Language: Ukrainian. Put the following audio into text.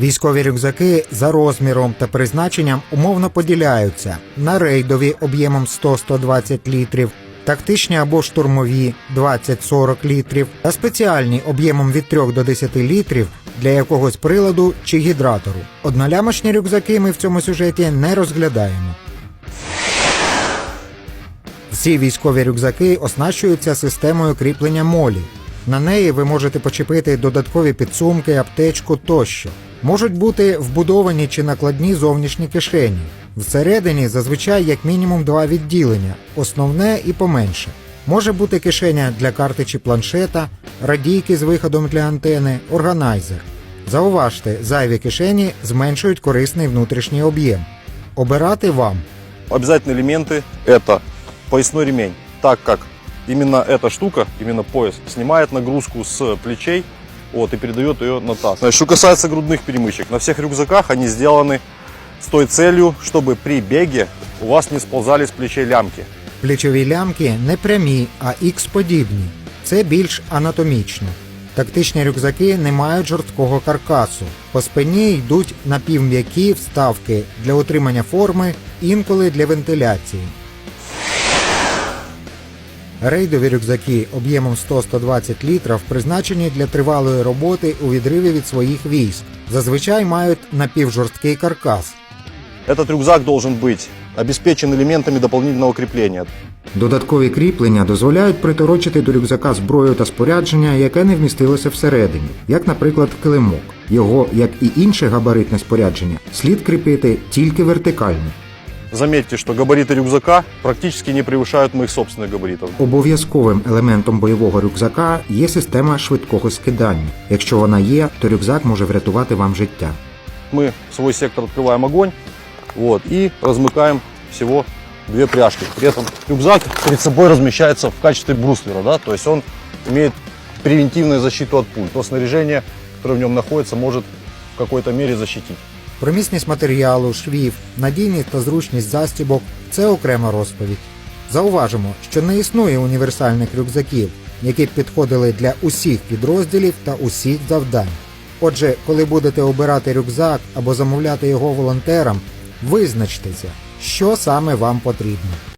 Військові рюкзаки за розміром та призначенням умовно поділяються на рейдові об'ємом 100-120 літрів, тактичні або штурмові 20-40 літрів та спеціальні об'ємом від 3 до 10 літрів для якогось приладу чи гідратору. Однолямочні рюкзаки ми в цьому сюжеті не розглядаємо. Всі військові рюкзаки оснащуються системою кріплення молі. На неї ви можете почепити додаткові підсумки, аптечку тощо. Можуть бути вбудовані чи накладні зовнішні кишені. Всередині зазвичай як мінімум два відділення основне і поменше. Може бути кишеня для карти чи планшета, радійки з виходом для антени, органайзер. Зауважте, зайві кишені зменшують корисний внутрішній об'єм. Обирати вам. Обязательные элементы это поясной ремень, так как именно эта штука, именно пояс, снимает нагрузку с плечей вот, и передает ее на таз. Значит, Что касается грудных перемычек, на всех рюкзаках они сделаны с той целью, чтобы при беге у вас не сползали с плечей лямки. Плечові лямки не прямі, а ікс-подібні. Це більш анатомічно. Тактичні рюкзаки не мають жорсткого каркасу. По спині йдуть напівм'які вставки для утримання форми, інколи для вентиляції. Рейдові рюкзаки об'ємом 100-120 літрів призначені для тривалої роботи у відриві від своїх військ. Зазвичай мають напівжорсткий каркас. Этот рюкзак должен быть обеспечен элементами дополнительного крепления. Додаткові кріплення дозволяють приторочити до рюкзака зброю та спорядження, яке не вмістилося всередині, як, наприклад, килимок. Його, як і інше габаритне спорядження, слід кріпити тільки вертикально. Заметьте, что габариты рюкзака практически не превышают моих собственных габаритов. Обов'язковим елементом бойового рюкзака є система швидкого скидання. Якщо вона є, то рюкзак може врятувати вам життя. мы в свой сектор открываем огонь вот, и размыкаем всего две пряжки. При этом рюкзак перед собой размещается в качестве бруслера, да, то есть он имеет превентивную защиту от пуль. То снаряжение, которое в нем находится, может в какой-то мере защитить. Про міцність матеріалу, швів, надійність та зручність застібок це окрема розповідь. Зауважимо, що не існує універсальних рюкзаків, які б підходили для усіх підрозділів та усіх завдань. Отже, коли будете обирати рюкзак або замовляти його волонтерам, визначтеся, що саме вам потрібно.